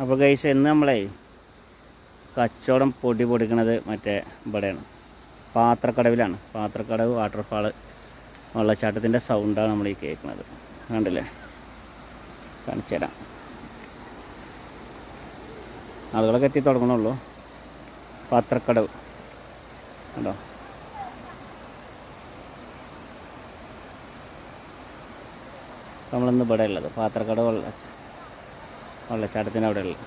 അപ്പോൾ ഗൈസ് ഇന്ന് നമ്മളെ കച്ചവടം പൊടി പൊടിക്കണത് മറ്റേ ഇവിടെയാണ്. പാത്രക്കടവിലാണ്. പാത്രക്കടവ് വാട്ടർഫാൾ വെള്ളച്ചാട്ടത്തിന്റെ സൗണ്ടാണ് നമ്മൾ ഈ കേൾക്കുന്നത് കണ്ടില്ലേ? കാണിച്ചു തരാം ആളുകളൊക്കെ എത്തി തുടങ്ങണുള്ളൂ. പാത്രക്കടവ്. കണ്ടോ? നമ്മളിന്ന് ഇവിടെ ഉള്ളത് പാത്രക്കടവ് വെള്ള വെള്ളച്ചാട്ടത്തിന്റെ ഉള്ളത്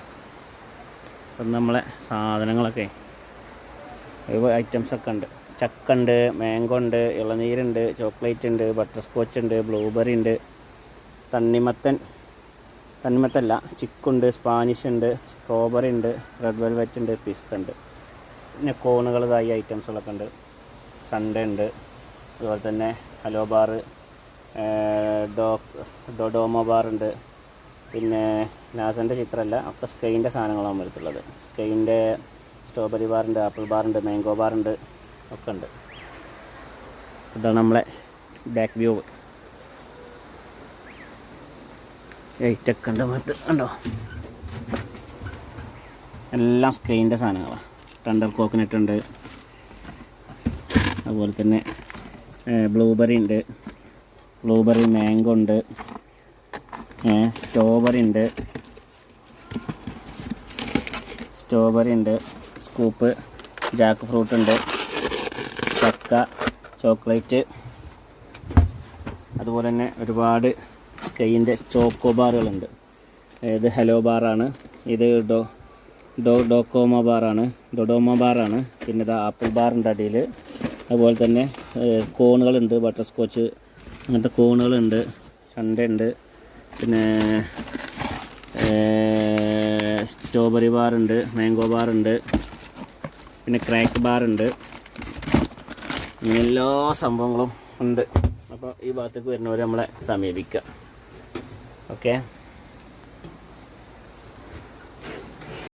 അപ്പം നമ്മളെ സാധനങ്ങളൊക്കെ ഐറ്റംസൊക്കെ ഉണ്ട്. ചക്ക ഉണ്ട് മാംഗോ ഉണ്ട് ഇളനീരുണ്ട് ചോക്ലേറ്റ് ഉണ്ട് ബട്ടർ സ്കോച്ച് ഉണ്ട് ബ്ലൂബെറി ഉണ്ട് തണ്ണിമത്തൻ തണ്ണിമത്തല്ല ചിക്കുണ്ട് സ്പാനിഷ് ഉണ്ട് സ്ട്രോബെറി ഉണ്ട് റെഡ് വെൽവെറ്റ് ഉണ്ട് പിസ്ത ഉണ്ട് പിന്നെ കോണുകൾ ഇതായി ഐറ്റംസുകളൊക്കെ ഉണ്ട്. സൺഡേ ഉണ്ട് അതുപോലെ തന്നെ ഹലോ ബാറ് ഡോ ഡൊഡോമോ ബാറുണ്ട്. പിന്നെ ലാസന്റെ ചിത്രമല്ല ഒക്കെ സ്കൈന്റെ സാധനങ്ങളാണ് വരുത്തുള്ളത് സ്കൈന്റെ സ്ട്രോബെറി ബാറുണ്ട് ആപ്പിൾ ബാറുണ്ട് മാംഗോ ബാറുണ്ട് ഒക്കെ ഉണ്ട്. ഇതാണ് നമ്മളെ ബാക്ക് വ്യൂ ലൈറ്റൊക്കെ ഉണ്ട് മത്ത് കണ്ടോ? എല്ലാം സ്കൈന്റെ സാധനങ്ങളാണ് ടണ്ടർ കോക്കനട്ട് ഉണ്ട്. അതുപോലെ തന്നെ ബ്ലൂബെറി ഉണ്ട്. ബ്ലൂബെറി മാംഗോ ഉണ്ട്. സ്ട്രോബെറി ഉണ്ട് സ്ട്രോബെറി ഉണ്ട് സ്കൂപ്പ് ജാക്ക് ഫ്രൂട്ട് ഉണ്ട് ചക്ക ചോക്ലേറ്റ്. അതുപോലെ തന്നെ ഒരുപാട് സ്കൈന്റെ സ്റ്റോക്കോ ബാറുകളുണ്ട്. ഇത് ഹലോ ബാറാണ്? ഇത് ഡോ ഡോ ഡോക്കോമോ ബാറാണ്. ഡൊഡോമോ ബാറാണ്. പിന്നെ ഇത് ആപ്പിൾ ബാറുണ്ട് അടിയിൽ അതുപോലെ തന്നെ കോണുകളുണ്ട് ബട്ടർ സ്കോച്ച്. അങ്ങനത്തെ കോണുകളുണ്ട് സൺഡേ ഉണ്ട് പിന്നെ സ്ട്രോബെറി ബാറുണ്ട് മാംഗോ ബാറുണ്ട് പിന്നെ ക്രാക്ക് ബാറുണ്ട് ഇങ്ങനെ എല്ലാ സംഭവങ്ങളും ഉണ്ട്. അപ്പോൾ ഈ ഭാഗത്തേക്ക് വരുന്നവർ നമ്മളെ സമീപിക്കുക. ഓക്കെ